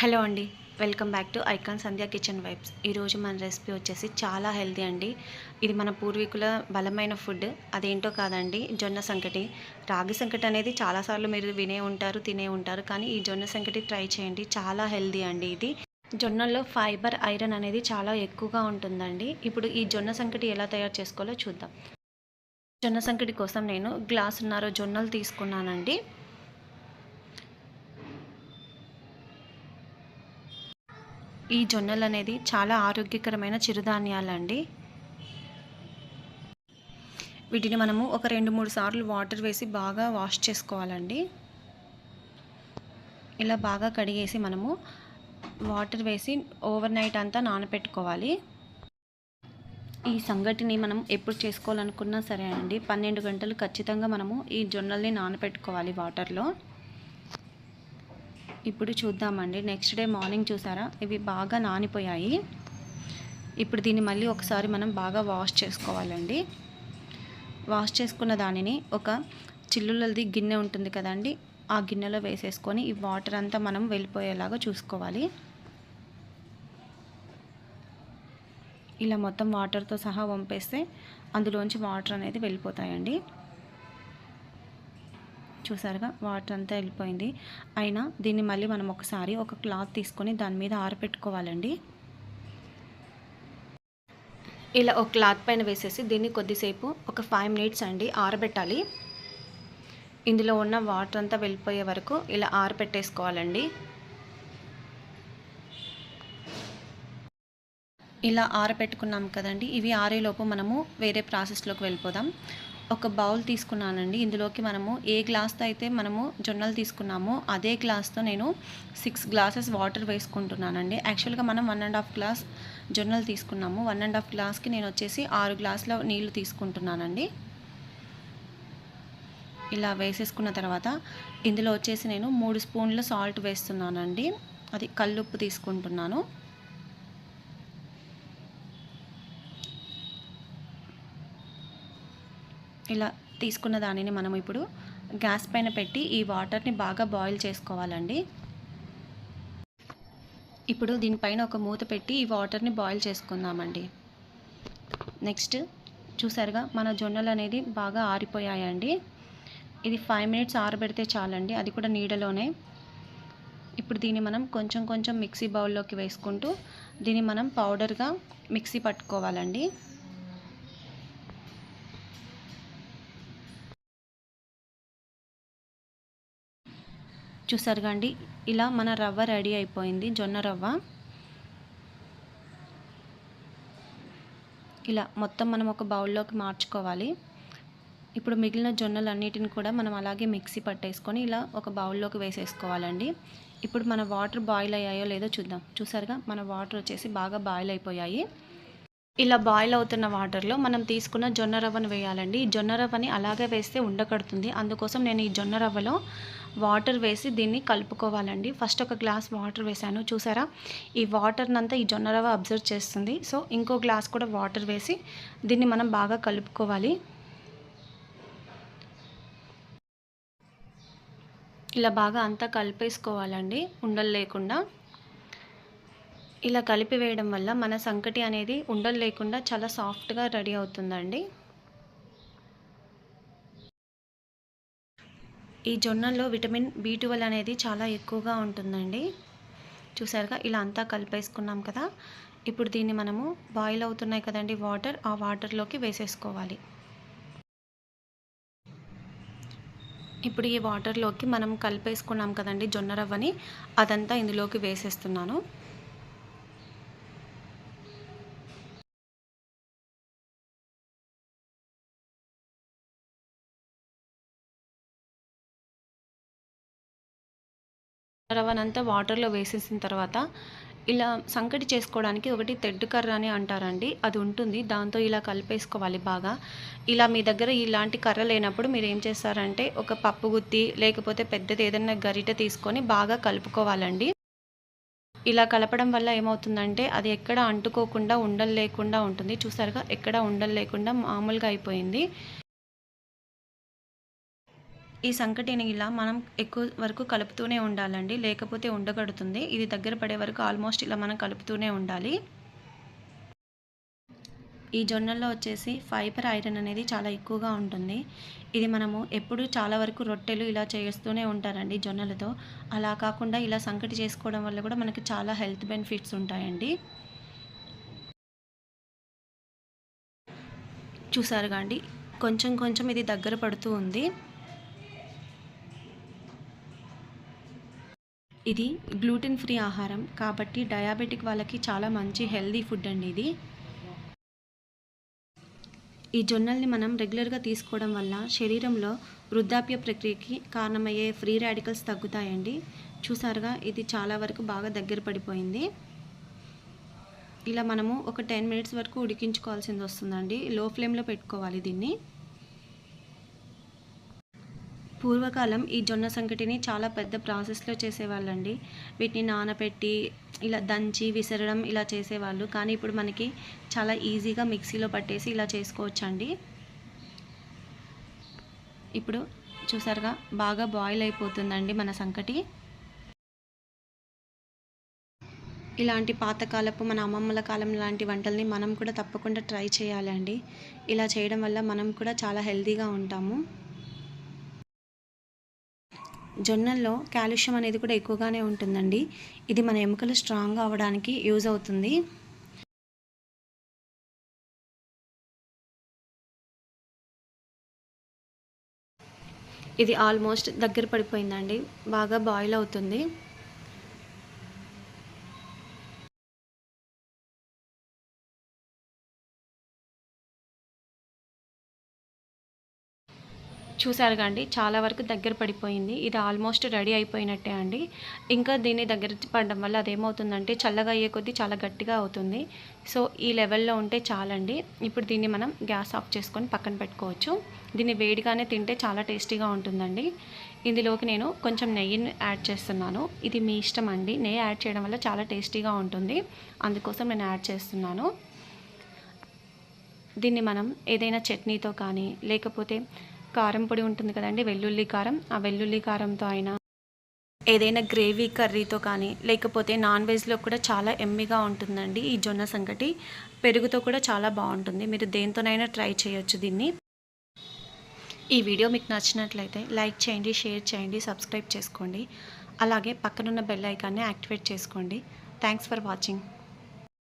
Hello అండి welcome back to icon Sandhya kitchen vibes. ఈరోజు మన రెసిపీ వచ్చేసి చాలా హెల్తీ అండి. ఇది మన పూర్వీకుల బలమైన ఫుడ్. అదేంటో కాదండి జొన్న సంకటి. రాగి సంకటి అనేది చాలాసార్లు మీరు వినే ఉంటారు తినే ఉంటారు కానీ ఈ జొన్న సంకటి ట్రై చేయండి. చాలా హెల్తీ అండి ఇది. జొన్నల్లో ఫైబర్ ఐరన్ అనేది చాలా ఎక్కువగా ఉంటుందండి. ఇప్పుడు ఈ జొన్న సంకటి ఎలా తయారు చేసుకోవాలో చూద్దాం. జొన్న సంకటి కోసం నేను గ్లాసున్నర జొన్నలు తీసుకున్నానండి. ఈ జొన్నలు అనేది చాలా ఆరోగ్యకరమైన చిరుధాన్యాలండి. వీటిని మనము ఒక రెండు మూడు సార్లు వాటర్ వేసి బాగా వాష్ చేసుకోవాలండి. ఇలా బాగా కడిగేసి మనము వాటర్ వేసి ఓవర్ నైట్ అంతా నానపెట్టుకోవాలి. ఈ సంగటిని మనం ఎప్పుడు చేసుకోవాలనుకున్నా సరే అండి పన్నెండు గంటలు ఖచ్చితంగా మనము ఈ జొన్నల్ని నానపెట్టుకోవాలి వాటర్లో. ఇప్పుడు చూద్దామండి. నెక్స్ట్ డే మార్నింగ్ చూసారా? ఇవి బాగా నానిపోయాయి. ఇప్పుడు దీన్ని మళ్ళీ ఒకసారి మనం బాగా వాష్ చేసుకోవాలండి. వాష్ చేసుకున్న దానిని ఒక చిల్లులది గిన్నె ఉంటుంది కదండి ఆ గిన్నెలో వేసేసుకొని ఈ వాటర్ అంతా మనం వెళ్ళిపోయేలాగా చూసుకోవాలి. ఇలా మొత్తం వాటర్తో సహా వంపేస్తే అందులోంచి వాటర్ అనేది వెళ్ళిపోతాయండి. చూసారుగా వాటర్ అంతా వెళ్ళిపోయింది. అయినా దీన్ని మళ్ళీ మనం ఒకసారి ఒక క్లాత్ తీసుకొని దాని మీద ఆరపెట్టుకోవాలండి. ఇలా ఒక క్లాత్ పైన వేసేసి దీన్ని కొద్దిసేపు ఒక ఫైవ్ మినిట్స్ అండి ఆరబెట్టాలి. ఇందులో ఉన్న వాటర్ అంతా వెళ్ళిపోయే వరకు ఇలా ఆరబెట్టేసుకోవాలండి ఇలా ఆరబెట్టుకున్నాం కదండి ఇవి ఆరేలోపు మనము వేరే ప్రాసెస్లోకి వెళ్ళిపోదాం. ఒక బౌల్ తీసుకున్నానండి. ఇందులోకి మనము ఏ గ్లాస్తో అయితే మనము జొన్నలు తీసుకున్నామో అదే గ్లాస్తో నేను సిక్స్ గ్లాసెస్ వాటర్ వేసుకుంటున్నానండి. యాక్చువల్గా మనం వన్ అండ్ హాఫ్ గ్లాస్ జొన్నలు తీసుకున్నాము. వన్ అండ్ హాఫ్ గ్లాస్కి నేను వచ్చేసి ఆరు గ్లాసుల నీళ్ళు తీసుకుంటున్నానండి. ఇలా వేసేసుకున్న తర్వాత ఇందులో వచ్చేసి నేను మూడు స్పూన్ల సాల్ట్ వేస్తున్నానండి. అది కల్లుప్పు తీసుకుంటున్నాను. ఇలా తీసుకున్న దానిని మనం ఇప్పుడు గ్యాస్ పైన పెట్టి ఈ వాటర్ని బాగా బాయిల్ చేసుకోవాలండి. ఇప్పుడు దీనిపైన ఒక మూత పెట్టి ఈ వాటర్ని బాయిల్ చేసుకుందామండి. నెక్స్ట్ చూసారుగా మన జొన్నలు అనేది బాగా ఆరిపోయాయండి. ఇది ఫైవ్ మినిట్స్ ఆరబెడితే చాలండి అది కూడా నీడలోనే. ఇప్పుడు దీన్ని మనం కొంచెం కొంచెం మిక్సీ బౌల్లోకి వేసుకుంటూ దీన్ని మనం పౌడర్గా మిక్సీ పట్టుకోవాలండి. చూసారు కండి ఇలా మన రవ్వ రెడీ అయిపోయింది జొన్న రవ్వ. ఇలా మొత్తం మనం ఒక బౌల్లోకి మార్చుకోవాలి. ఇప్పుడు మిగిలిన జొన్నలు అన్నిటిని కూడా మనం అలాగే మిక్సీ పట్టేసుకొని ఇలా ఒక బౌల్లోకి వేసేసుకోవాలండి. ఇప్పుడు మన వాటర్ బాయిల్ అయ్యాయో లేదో చూద్దాం. చూసారుగా మన వాటర్ వచ్చేసి బాగా బాయిల్ అయిపోయాయి. ఇలా బాయిల్ అవుతున్న వాటర్లో మనం తీసుకున్న జొన్న రవ్వను వేయాలండి. ఈ జొన్న రవ్వని అలాగే వేస్తే ఉండకడుతుంది. అందుకోసం నేను ఈ జొన్న రవ్వలో వాటర్ వేసి దీన్ని కలుపుకోవాలండి. ఫస్ట్ ఒక గ్లాస్ వాటర్ వేసాను చూసారా? ఈ వాటర్నంతా ఈ జొన్న రవ్వ అబ్జర్వ్ చేస్తుంది. సో ఇంకో గ్లాస్ కూడా వాటర్ వేసి దీన్ని మనం బాగా కలుపుకోవాలి. ఇలా బాగా అంతా కలిపేసుకోవాలండి ఉండలు లేకుండా. ఇలా కలిపి వేయడం వల్ల మన సంకటి అనేది ఉండలు లేకుండా చాలా సాఫ్ట్గా రెడీ అవుతుందండి. ఈ జొన్నల్లో విటమిన్ బి ట్వెల్వ్ అనేది చాలా ఎక్కువగా ఉంటుందండి. చూసారుగా ఇలా అంతా కలిపేసుకున్నాం కదా. ఇప్పుడు దీన్ని మనము బాయిల్ అవుతున్నాయి కదండి వాటర్ ఆ వాటర్లోకి వేసేసుకోవాలి. ఇప్పుడు ఈ వాటర్లోకి మనం కలిపేసుకున్నాం కదండి జొన్న రవ్వని అదంతా ఇందులోకి వేసేస్తున్నాను. రవ్వనంతా వాటర్లో వేసేసిన తర్వాత ఇలా సంకటి చేసుకోవడానికి ఒకటి తెడ్డు కర్ర అని అంటారండి. అది ఉంటుంది. దాంతో ఇలా కలిపేసుకోవాలి బాగా. ఇలా మీ దగ్గర ఇలాంటి కర్ర లేనప్పుడు మీరు ఏం చేస్తారంటే ఒక పప్పు గుత్తి లేకపోతే పెద్దది ఏదైనా గరిట తీసుకొని బాగా కలుపుకోవాలండి. ఇలా కలపడం వల్ల ఏమవుతుందంటే అది ఎక్కడ అంటుకోకుండా ఉండలు లేకుండా ఉంటుంది. చూసారుగా? ఎక్కడ ఉండలు లేకుండా మామూలుగా అయిపోయింది. ఈ సంకటిని ఇలా మనం ఎక్కువ వరకు కలుపుతూనే ఉండాలండి. లేకపోతే ఉండగడుతుంది. ఇది దగ్గర పడే వరకు ఆల్మోస్ట్ ఇలా మనం కలుపుతూనే ఉండాలి. ఈ జొన్నల్లో వచ్చేసి ఫైబర్ ఐరన్ అనేది చాలా ఎక్కువగా ఉంటుంది. ఇది మనము ఎప్పుడు చాలా వరకు రొట్టెలు ఇలా చేస్తూనే ఉంటారండి జొన్నలతో. అలా కాకుండా ఇలా సంకటి చేసుకోవడం వల్ల కూడా మనకి చాలా హెల్త్ బెనిఫిట్స్ ఉంటాయండి. చూసారుగా అండి? కొంచెం కొంచెం ఇది దగ్గర పడుతూ ఉంది. ఇది గ్లూటెన్ ఫ్రీ ఆహారం కాబట్టి డయాబెటిక్ వాళ్ళకి చాలా మంచి హెల్దీ ఫుడ్ అండి ఇది. ఈ జొన్నల్ని మనం రెగ్యులర్గా తీసుకోవడం వల్ల శరీరంలో వృద్ధాప్య ప్రక్రియకి కారణమయ్యే ఫ్రీ రాడికల్స్ తగ్గుతాయండి. చూసారుగా ఇది చాలా వరకు బాగా దగ్గర పడిపోయింది. ఇలా మనము ఒక టెన్ మినిట్స్ వరకు ఉడికించుకోవాల్సింది వస్తుందండి. లో ఫ్లేమ్లో పెట్టుకోవాలి దీన్ని. పూర్వకాలం ఈ జొన్న సంకటిని చాలా పెద్ద ప్రాసెస్లో చేసేవాళ్ళండి. వీటిని నానబెట్టి ఇలా దంచి విసరడం ఇలా చేసేవాళ్ళు. కానీ ఇప్పుడు మనకి చాలా ఈజీగా మిక్సీలో పట్టేసి ఇలా చేసుకోవచ్చండి. ఇప్పుడు చూసారుగా బాగా బాయిల్ అయిపోతుందండి మన సంకటి. ఇలాంటి పాతకాలపు మన అమ్మమ్మల కాలం లాంటి వంటల్ని మనం కూడా తప్పకుండా ట్రై చేయాలండి. ఇలా చేయడం వల్ల మనం కూడా చాలా హెల్తీగా ఉంటాము. జొన్నల్లో కాల్షియం అనేది కూడా ఎక్కువగానే ఉంటుందండి. ఇది మన ఎముకలు స్ట్రాంగ్ అవ్వడానికి యూజ్ అవుతుంది. ఇది ఆల్మోస్ట్ దగ్గర పడిపోయిందండి. బాగా బాయిల్ అవుతుంది. చూసారుగా అండి. చాలా వరకు దగ్గర పడిపోయింది. ఇది ఆల్మోస్ట్ రెడీ అయిపోయినట్టే అండి. ఇంకా దీన్ని దగ్గర పడడం వల్ల అదేమవుతుందంటే చల్లగా అయ్యే కొద్దీ చాలా గట్టిగా అవుతుంది. సో ఈ లెవెల్లో ఉంటే చాలండి. ఇప్పుడు దీన్ని మనం గ్యాస్ ఆఫ్ చేసుకొని పక్కన పెట్టుకోవచ్చు. దీన్ని వేడిగానే తింటే చాలా టేస్టీగా ఉంటుందండి. ఇందులోకి నేను కొంచెం నెయ్యిని యాడ్ చేస్తున్నాను. ఇది మీ ఇష్టం అండి. నెయ్యి యాడ్ చేయడం వల్ల చాలా టేస్టీగా ఉంటుంది. అందుకోసం నేను యాడ్ చేస్తున్నాను. దీన్ని మనం ఏదైనా చట్నీతో కానీ లేకపోతే కారం పొడి ఉంటుంది కదండి వెల్లుల్లి కారం. ఆ వెల్లుల్లి కారంతో అయినా ఏదైనా గ్రేవీ కర్రీతో కానీ లేకపోతే నాన్ వెజ్లో కూడా చాలా ఎమ్మిగా ఉంటుందండి ఈ జొన్న సంగటి. పెరుగుతో కూడా చాలా బాగుంటుంది. మీరు దేంతోనైనా ట్రై చేయొచ్చు దీన్ని. ఈ వీడియో మీకు నచ్చినట్లయితే లైక్ చేయండి షేర్ చేయండి సబ్స్క్రైబ్ చేసుకోండి. అలాగే పక్కనున్న బెల్ ఐకాన్ని యాక్టివేట్ చేసుకోండి. Thanks for watching.